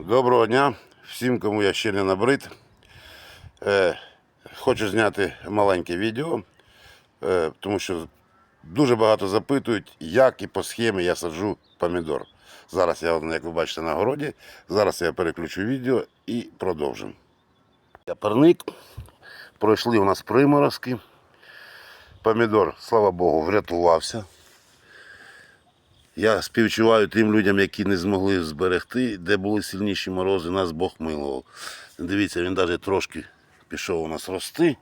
Доброго дня всім, кому я ще не набрид. Е, хочу зняти маленьке відео, е, тому що дуже багато запитують, як і по схемі я саджу помідор. Зараз я, як ви бачите, на городі. Зараз я переключу відео і продовжимо. Я парник. Пройшли у нас приморозки. Помідор, слава Богу, врятувався. Я співчуваю тим людям, які не змогли зберегти, де були сильніші морози, нас Бог милував. Дивіться, він навіть трошки пішов у нас рости.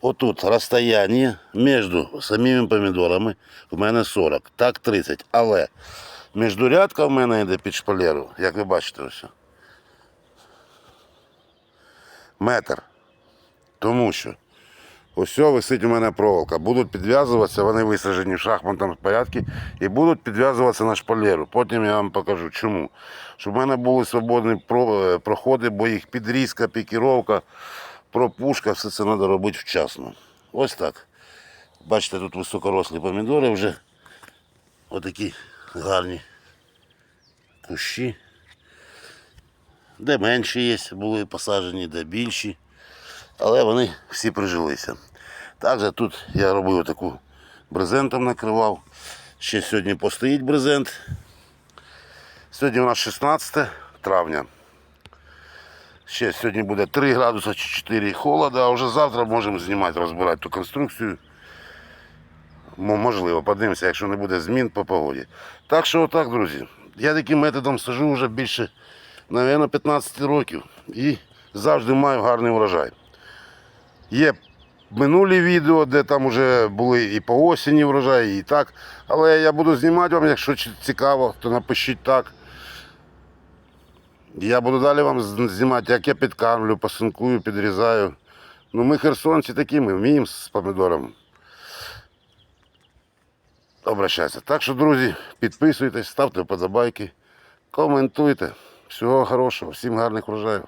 Отут розстояння між самими помідорами в мене 40, так 30. Але міждурядка в мене йде під шпалеру, як ви бачите ось. Метр. Тому що Ось висить у мене проволока. Будуть підв'язуватися, вони висаджені в шахматному порядку і будуть підв'язуватися на шпалеру. Потім я вам покажу чому. Щоб в мене були свободні е, проходи, бо їх підрізка, пікіровка, пропушка, все це треба робити вчасно. Ось так. Бачите, тут високорослі помідори вже. Отакі гарні кущі. Де менші є, були посаджені, де більші але вони всі прижилися. Також тут я робив таку брезентом накривав. Ще сьогодні постоїть брезент. Сьогодні у нас 16 травня. Ще сьогодні буде 3 градуси чи 4 холода, а вже завтра можемо знімати, розбирати ту конструкцію. Можливо, подивимося, якщо не буде змін по погоді. Так що отак, друзі. Я таким методом сажу вже більше, мабуть, 15 років і завжди маю гарний врожай. Є минулі відео, де там вже були і по осені врожаї, і так. Але я буду знімати вам, якщо цікаво, то напишіть так. Я буду далі вам знімати, як я підкармлю, пасинкую, підрізаю. Ну, ми херсонці такі, ми вміємо з помідором обращатися. Так що, друзі, підписуйтесь, ставте вподобайки, коментуйте. Всього хорошого, всім гарних врожаїв.